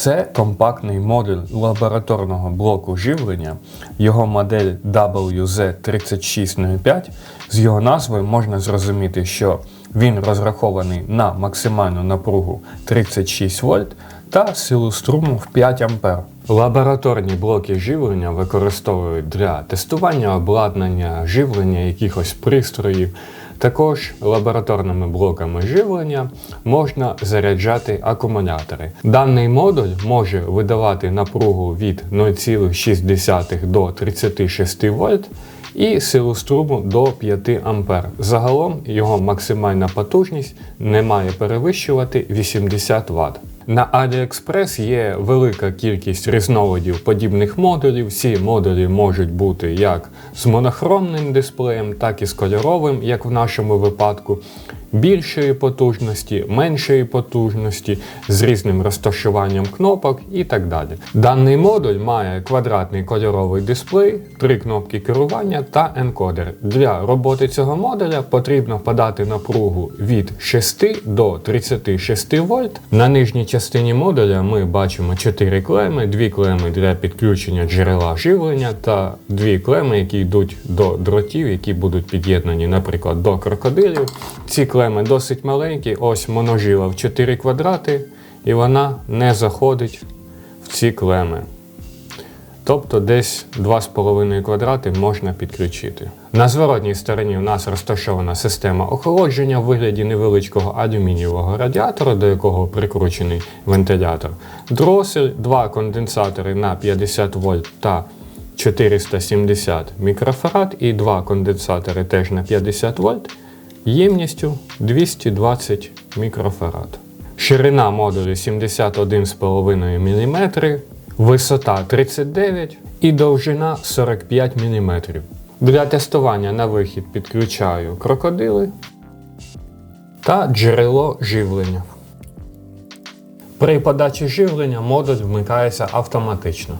Це компактний модуль лабораторного блоку живлення, його модель WZ3605. З його назви можна зрозуміти, що він розрахований на максимальну напругу 36 вольт та силу струму в 5 А. Лабораторні блоки живлення використовують для тестування обладнання, живлення якихось пристроїв. Також лабораторними блоками живлення можна заряджати акумулятори. Даний модуль може видавати напругу від 0,6 до 36 вольт і силу струму до 5 А. Загалом його максимальна потужність не має перевищувати 80 Вт. На AliExpress є велика кількість різновидів подібних модулів. Всі модулі можуть бути як з монохромним дисплеєм, так і з кольоровим, як в нашому випадку, більшої потужності, меншої потужності, з різним розташуванням кнопок і так далі. Даний модуль має квадратний кольоровий дисплей, три кнопки керування та енкодер. Для роботи цього модуля потрібно подати напругу від 6 до 36 вольт. На нижній частині модуля ми бачимо 4 клеми, дві клеми для підключення джерела живлення та дві клеми, які йдуть до дротів, які будуть під'єднані, наприклад, до крокодилів. Ці клеми досить маленькі, ось моножила в 4 квадрати, і вона не заходить в ці клеми. Тобто десь 2,5 квадрати можна підключити. На зворотній стороні у нас розташована система охолодження в вигляді невеличкого алюмінієвого радіатора, до якого прикручений вентилятор, дросель, два конденсатори на 50 вольт та 470 мікрофарад і два конденсатори теж на 50 вольт ємністю 220 мікрофарад. Ширина модулю 71,5 мм, висота 39 і довжина 45 мм. Для тестування на вихід підключаю крокодили та джерело живлення. При подачі живлення модуль вмикається автоматично.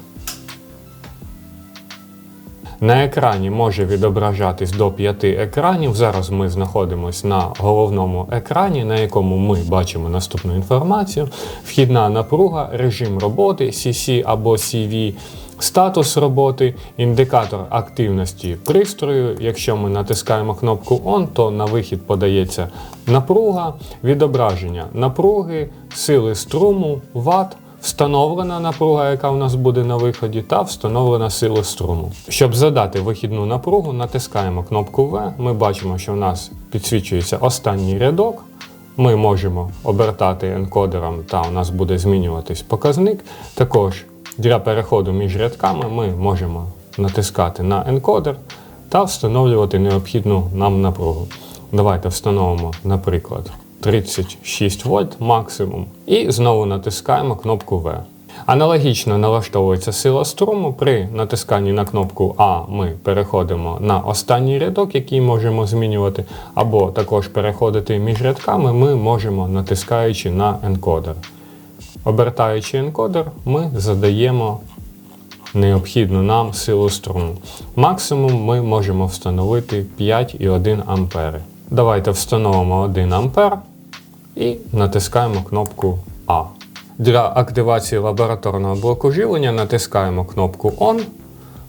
На екрані може відображатись до 5 екранів. Зараз ми знаходимося на головному екрані, на якому ми бачимо наступну інформацію: вхідна напруга, режим роботи, CC або CV, статус роботи, індикатор активності пристрою. Якщо ми натискаємо кнопку ON, то на вихід подається напруга, відображення напруги, сили струму, Вт. Встановлена напруга, яка у нас буде на виході, та встановлена сила струму. Щоб задати вихідну напругу, натискаємо кнопку V. Ми бачимо, що в нас підсвічується останній рядок. Ми можемо обертати енкодером, та у нас буде змінюватись показник. Також для переходу між рядками ми можемо натискати на енкодер та встановлювати необхідну нам напругу. Давайте встановимо, наприклад. 36 вольт максимум. І знову натискаємо кнопку V. Аналогічно налаштовується сила струму. При натисканні на кнопку А ми переходимо на останній рядок, який можемо змінювати, або також переходити між рядками ми можемо натискаючи на енкодер. Обертаючи енкодер, ми задаємо необхідну нам силу струму. Максимум ми можемо встановити 5,1 А. Давайте встановимо 1 А і натискаємо кнопку А. Для активації лабораторного блоку живлення натискаємо кнопку ON.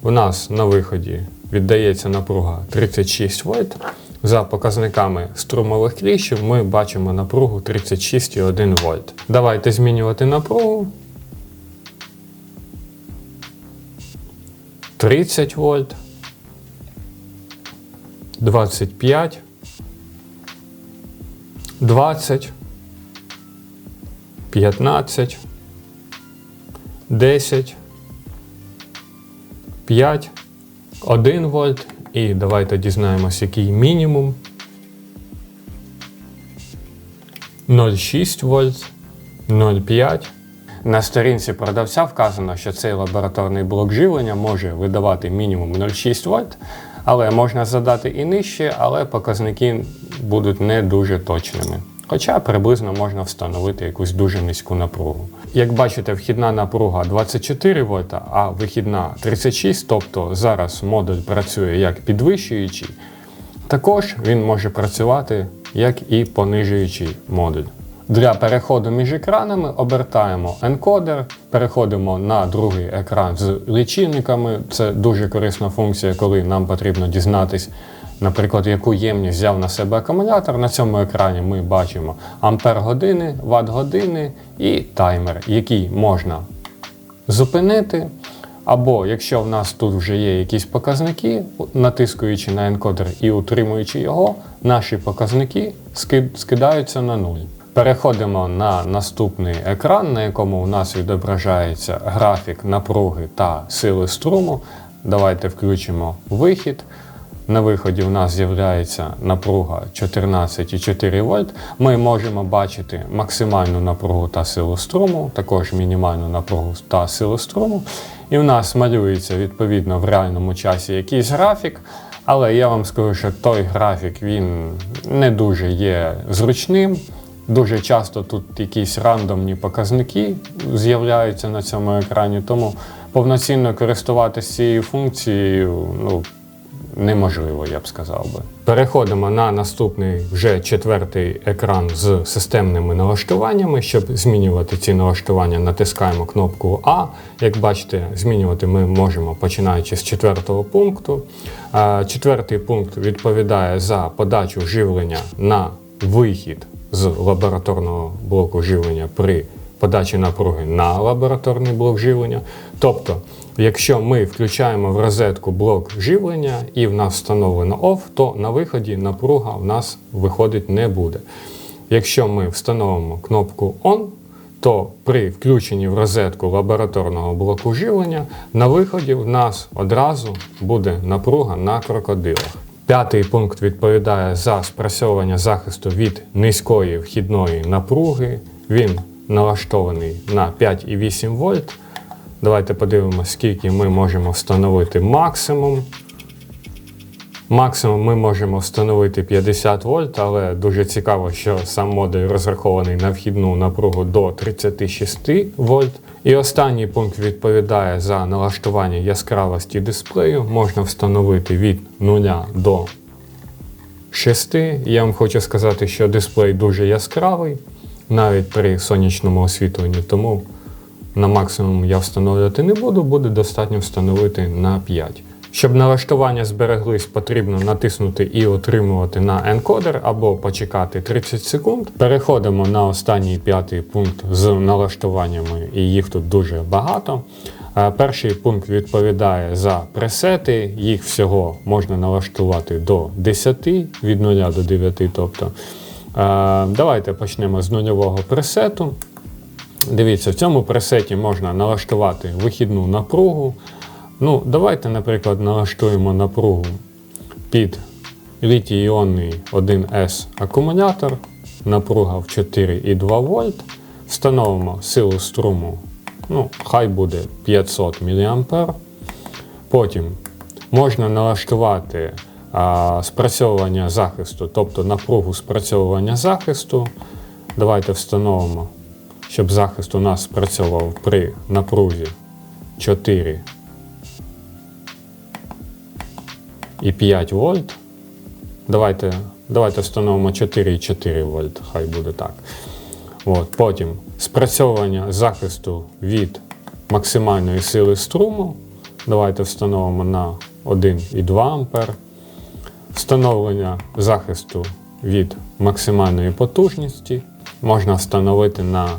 У нас на виході віддається напруга 36 вольт. За показниками струмових кліщів ми бачимо напругу 36,1 вольт. Давайте змінювати напругу. 30 вольт. 25. 20, 15, 10, 5, 1 вольт. І давайте дізнаємось, який мінімум. 0,6 вольт, 0,5. На сторінці продавця вказано, що цей лабораторний блок живлення може видавати мінімум 0,6 вольт, але можна задати і нижче, але показники будуть не дуже точними. Хоча приблизно можна встановити якусь дуже низьку напругу. Як бачите, вхідна напруга 24 вольта, а вихідна 36, тобто зараз модуль працює як підвищуючий, також він може працювати як і понижуючий модуль. Для переходу між екранами обертаємо енкодер, переходимо на другий екран з лічильниками. Це дуже корисна функція, коли нам потрібно дізнатись, наприклад, яку ємність взяв на себе акумулятор. На цьому екрані ми бачимо ампер години, ватт години і таймер, який можна зупинити. Або якщо в нас тут вже є якісь показники, натискуючи на енкодер і утримуючи його, наші показники скидаються на нуль. Переходимо на наступний екран, на якому у нас відображається графік напруги та сили струму. Давайте включимо вихід. На виході у нас з'являється напруга 14,4 вольт. Ми можемо бачити максимальну напругу та силу струму, також мінімальну напругу та силу струму. І в нас малюється відповідно в реальному часі якийсь графік. Але я вам скажу, що той графік він не дуже є зручним. Дуже часто тут якісь рандомні показники з'являються на цьому екрані, тому повноцінно користуватися цією функцією ну, неможливо, я б сказав би. Переходимо на наступний вже четвертий екран з системними налаштуваннями. Щоб змінювати ці налаштування, натискаємо кнопку А. Як бачите, змінювати ми можемо починаючи з четвертого пункту. Четвертий пункт відповідає за подачу живлення на вихід з лабораторного блоку живлення при подачі напруги на лабораторний блок живлення. Тобто, якщо ми включаємо в розетку блок живлення і в нас встановлено OFF, то на виході напруга в нас виходить не буде. Якщо ми встановимо кнопку ON, то при включенні в розетку лабораторного блоку живлення на виході в нас одразу буде напруга на крокодилах. П'ятий пункт відповідає за спрацьовування захисту від низької вхідної напруги. Він налаштований на 5,8 вольт. Давайте подивимося, скільки ми можемо встановити максимум. Максимум ми можемо встановити 50 вольт, але дуже цікаво, що сам модуль розрахований на вхідну напругу до 36 вольт. І останній пункт відповідає за налаштування яскравості дисплею. Можна встановити від 0 до 6. Я вам хочу сказати, що дисплей дуже яскравий, навіть при сонячному освітленні, тому на максимум я встановлювати не буду, буде достатньо встановити на 5. Щоб налаштування збереглись, потрібно натиснути і отримувати на енкодер або почекати 30 секунд. Переходимо на останній п'ятий пункт з налаштуваннями, і їх тут дуже багато. Е, Перший пункт відповідає за пресети, їх всього можна налаштувати до 10, від 0 до 9. Тобто. Е, Давайте почнемо з нульового пресету. Дивіться, в цьому пресеті можна налаштувати вихідну напругу. Ну, давайте, наприклад, налаштуємо напругу під літій-іонний 1С акумулятор, напруга в 4,2 вольт. Встановимо силу струму, ну, хай буде 500 мА. Потім можна налаштувати а, спрацьовування захисту, тобто напругу спрацьовування захисту. Давайте встановимо, щоб захист у нас спрацьовував при напрузі 4 і 5 вольт. Давайте, давайте встановимо 4,4 вольт, хай буде так. От, потім спрацьовування захисту від максимальної сили струму. Давайте встановимо на 1,2 А. Встановлення захисту від максимальної потужності можна встановити на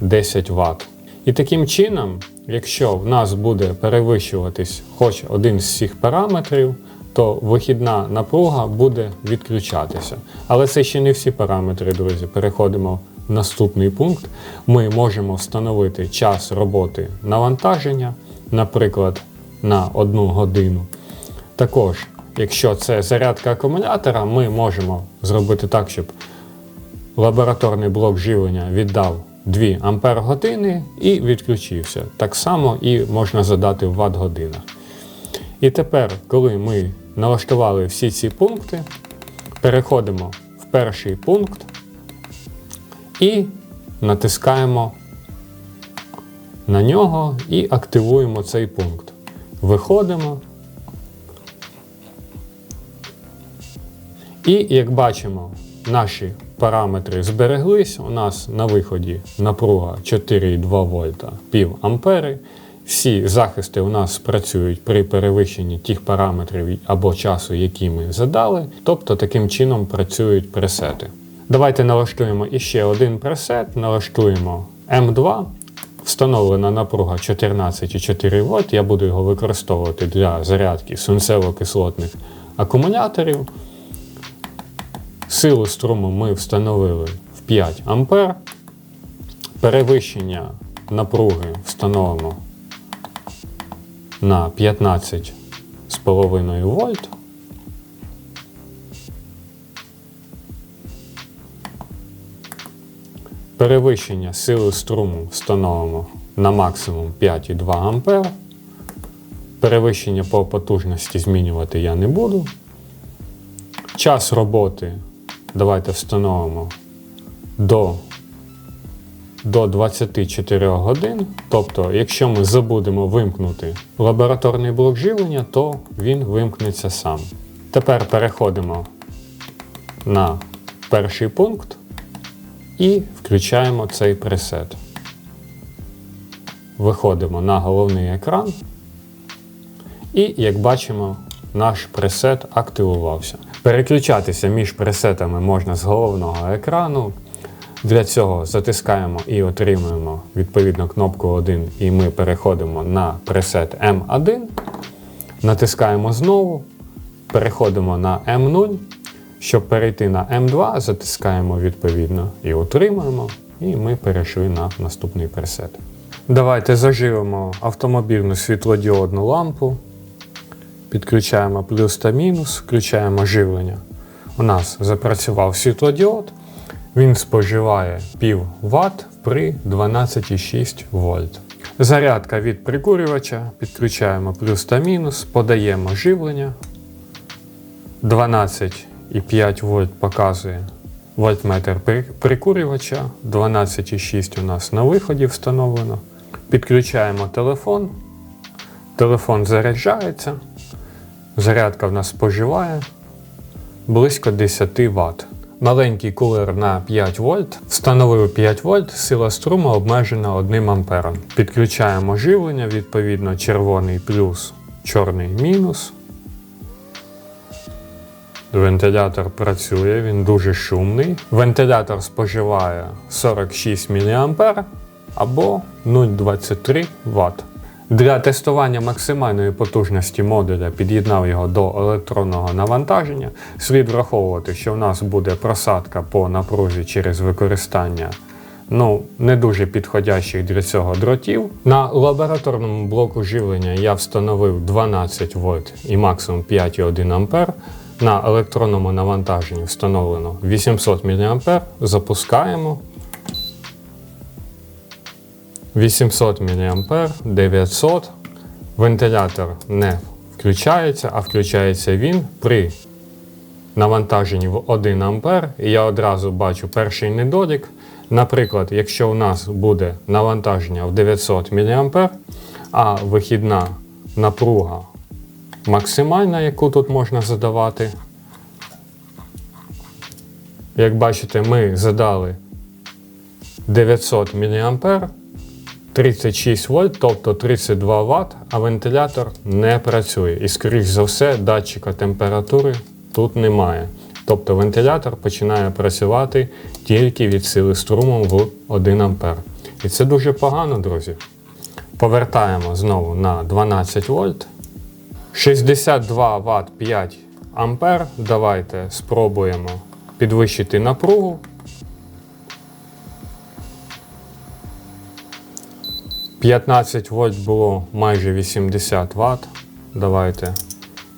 10 Вт. І таким чином, якщо в нас буде перевищуватись хоч один з цих параметрів, то вихідна напруга буде відключатися. Але це ще не всі параметри, друзі. Переходимо в наступний пункт. Ми можемо встановити час роботи навантаження, наприклад, на 1 годину. Також, якщо це зарядка акумулятора, ми можемо зробити так, щоб лабораторний блок живлення віддав 2 ампер години і відключився. Так само і можна задати в ватт годинах. І тепер, коли ми налаштували всі ці пункти, переходимо в перший пункт і натискаємо на нього і активуємо цей пункт. Виходимо. І як бачимо, наші параметри збереглись. У нас на виході напруга 4,2 вольта пів ампери. Всі захисти у нас працюють при перевищенні тих параметрів або часу, які ми задали. Тобто таким чином працюють пресети. Давайте налаштуємо іще один пресет, налаштуємо М2. Встановлена напруга 14,4 вольт. Я буду його використовувати для зарядки свинцево-кислотних акумуляторів. Силу струму ми встановили в 5 А. Перевищення напруги встановимо на 15,5 вольт. Перевищення сили струму встановимо на максимум 5,2 А. Перевищення по потужності змінювати я не буду. Час роботи давайте встановимо до, до 24 годин. Тобто, якщо ми забудемо вимкнути лабораторний блок живлення, то він вимкнеться сам. Тепер переходимо на перший пункт і включаємо цей пресет. Виходимо на головний екран. І, як бачимо, наш пресет активувався. Переключатися між пресетами можна з головного екрану. Для цього затискаємо і отримуємо відповідно кнопку 1, і ми переходимо на пресет M1. Натискаємо знову, переходимо на M0. Щоб перейти на M2, затискаємо відповідно і отримуємо, і ми перейшли на наступний пресет. Давайте заживемо автомобільну світлодіодну лампу. Підключаємо плюс та мінус, включаємо живлення. У нас запрацював світлодіод. Він споживає пів Вт при 12,6 вольт. Зарядка від прикурювача. Підключаємо плюс та мінус, подаємо живлення. 12,5 вольт показує вольтметр прикурювача. 12,6 у нас на виході встановлено. Підключаємо телефон. Телефон заряджається. Зарядка в нас споживає близько 10 Вт. Маленький кулер на 5 вольт. Встановив 5 вольт, сила струму обмежена 1 ампером. Підключаємо живлення, відповідно, червоний плюс, чорний мінус. Вентилятор працює, він дуже шумний. Вентилятор споживає 46 мА або 0,23 Вт. Для тестування максимальної потужності модуля під'єднав його до електронного навантаження. Слід враховувати, що в нас буде просадка по напрузі через використання ну, не дуже підходящих для цього дротів. На лабораторному блоку живлення я встановив 12 вольт і максимум 5,1 А. На електронному навантаженні встановлено 800 мА. Запускаємо. 800 мА, 900. Вентилятор не включається, а включається він при навантаженні в 1 А. І я одразу бачу перший недолік. Наприклад, якщо у нас буде навантаження в 900 мА, а вихідна напруга максимальна, яку тут можна задавати. Як бачите, ми задали 900 мА. 36 вольт, тобто 32 Вт, а вентилятор не працює. І, скоріш за все, датчика температури тут немає. Тобто вентилятор починає працювати тільки від сили струму в 1 А. І це дуже погано, друзі. Повертаємо знову на 12 вольт. 62 Вт 5 ампер. Давайте спробуємо підвищити напругу. 15 вольт було майже 80 Вт. Давайте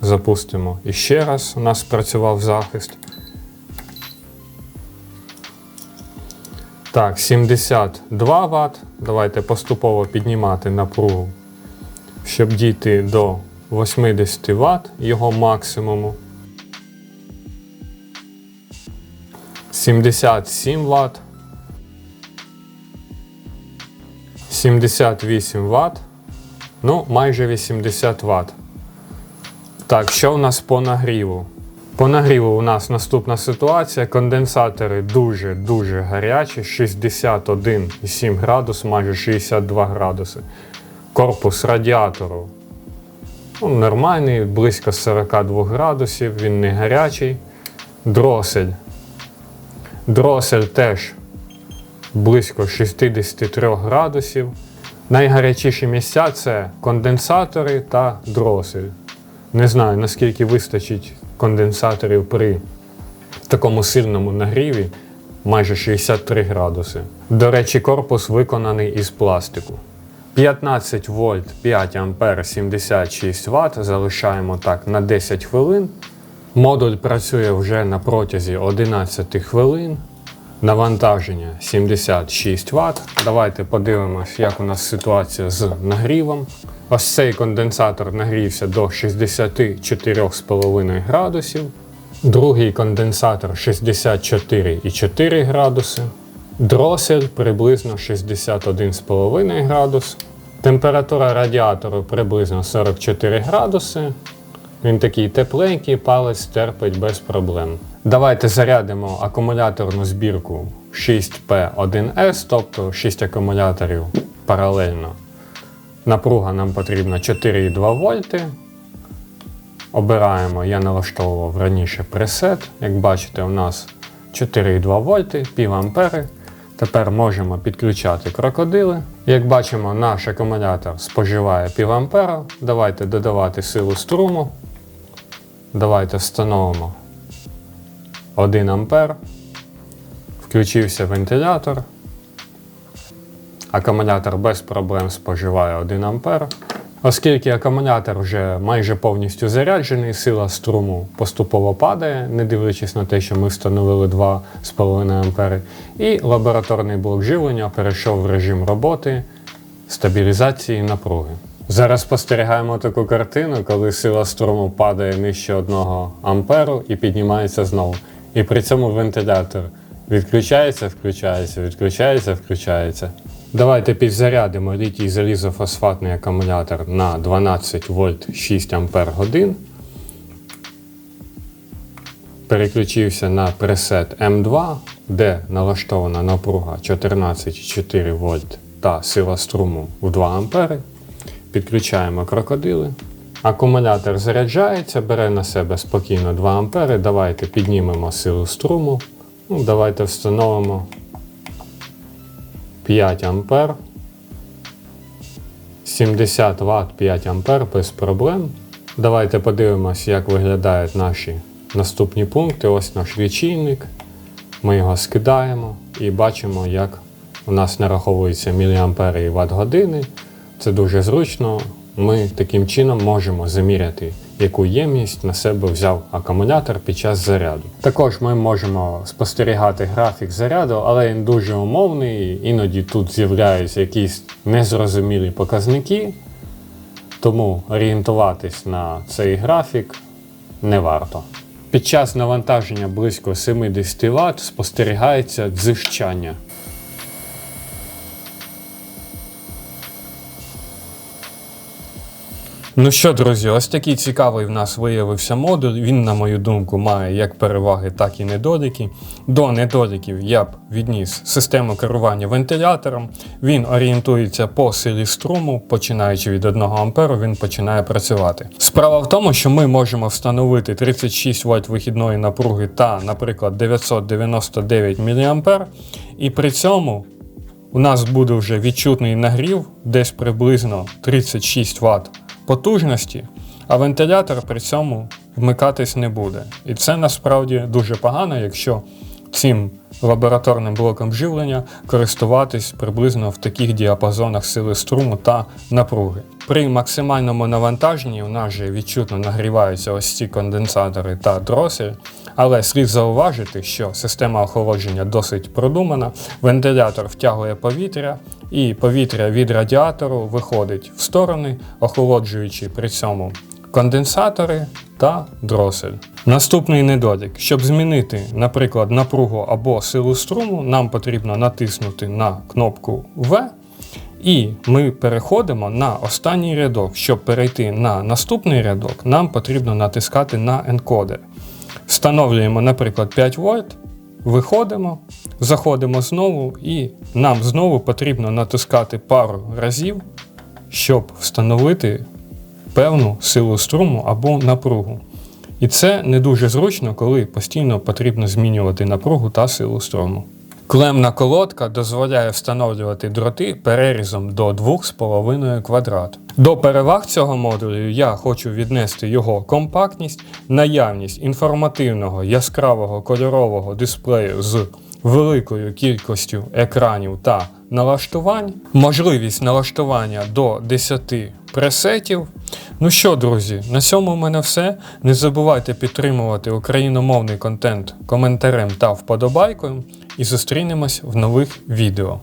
запустимо іще раз. У нас спрацював захист. Так, 72 Вт. Давайте поступово піднімати напругу, щоб дійти до 80 Вт його максимуму. 77 Вт. 78 Вт. Ну, майже 80 Вт. Так, що у нас по нагріву? По нагріву у нас наступна ситуація. Конденсатори дуже-дуже гарячі, 61,7 градус, майже 62 градуси. Корпус радіатору ну, нормальний, близько 42 градусів, він не гарячий. Дросель. Дросель теж близько 63 градусів. Найгарячіші місця це конденсатори та дросель. Не знаю, наскільки вистачить конденсаторів при такому сильному нагріві майже 63 градуси. До речі, корпус виконаний із пластику. 15 вольт 5 ампер 76 Вт. Залишаємо так на 10 хвилин. Модуль працює вже на протязі 11 хвилин. Навантаження 76 Вт. Давайте подивимось, як у нас ситуація з нагрівом. Ось цей конденсатор нагрівся до 64,5 градусів. Другий конденсатор 64,4 градуси. Дросель приблизно 61,5 градус. Температура радіатору приблизно 44 градуси. Він такий тепленький, палець терпить без проблем. Давайте зарядимо акумуляторну збірку 6P1S, тобто 6 акумуляторів паралельно. Напруга нам потрібна 4,2 вольти. Обираємо, я налаштовував раніше пресет. Як бачите, у нас 4,2 вольти, пів. Тепер можемо підключати крокодили. Як бачимо, наш акумулятор споживає пів ампера. Давайте додавати силу струму. Давайте встановимо 1 ампер. Включився вентилятор. Акумулятор без проблем споживає 1 ампер. Оскільки акумулятор вже майже повністю заряджений, сила струму поступово падає, не дивлячись на те, що ми встановили 2,5 А, і лабораторний блок живлення перейшов в режим роботи стабілізації напруги. Зараз спостерігаємо таку картину, коли сила струму падає нижче 1 амперу і піднімається знову. І при цьому вентилятор відключається, включається, відключається, включається. Давайте підзарядимо літій залізофосфатний акумулятор на 12 вольт 6 ампер годин. Переключився на пресет М2, де налаштована напруга 14,4 вольт та сила струму в 2 ампери. Підключаємо крокодили. Акумулятор заряджається, бере на себе спокійно 2 ампери. Давайте піднімемо силу струму. Ну, Давайте встановимо 5 ампер. 70 Вт 5 ампер без проблем. Давайте подивимось, як виглядають наші наступні пункти. Ось наш лічильник. Ми його скидаємо і бачимо, як у нас нараховуються міліампери і ватт години. Це дуже зручно. Ми таким чином можемо заміряти, яку ємність на себе взяв акумулятор під час заряду. Також ми можемо спостерігати графік заряду, але він дуже умовний, іноді тут з'являються якісь незрозумілі показники, тому орієнтуватись на цей графік не варто. Під час навантаження близько 70 Вт спостерігається дзижчання. Ну що, друзі, ось такий цікавий в нас виявився модуль. Він, на мою думку, має як переваги, так і недоліки. До недоліків я б відніс систему керування вентилятором. Він орієнтується по силі струму, починаючи від 1 А, він починає працювати. Справа в тому, що ми можемо встановити 36 Вт вихідної напруги та, наприклад, 999 мА, і при цьому. У нас буде вже відчутний нагрів, десь приблизно 36 Вт потужності, а вентилятор при цьому вмикатись не буде. І це насправді дуже погано, якщо цим лабораторним блоком живлення користуватись приблизно в таких діапазонах сили струму та напруги. При максимальному навантаженні у нас же відчутно нагріваються ось ці конденсатори та дросель, але слід зауважити, що система охолодження досить продумана, вентилятор втягує повітря, і повітря від радіатору виходить в сторони, охолоджуючи при цьому конденсатори та дросель. Наступний недолік. Щоб змінити, наприклад, напругу або силу струму, нам потрібно натиснути на кнопку В. І ми переходимо на останній рядок. Щоб перейти на наступний рядок, нам потрібно натискати на енкодер. Встановлюємо, наприклад, 5 вольт, виходимо, заходимо знову, і нам знову потрібно натискати пару разів, щоб встановити певну силу струму або напругу. І це не дуже зручно, коли постійно потрібно змінювати напругу та силу струму. Клемна колодка дозволяє встановлювати дроти перерізом до 2,5 квадрат. До переваг цього модулю я хочу віднести його компактність, наявність інформативного яскравого кольорового дисплею з великою кількістю екранів та налаштувань, можливість налаштування до 10 пресетів. Ну що, друзі, на цьому в мене все. Не забувайте підтримувати україномовний контент коментарем та вподобайкою. І зустрінемось в нових відео.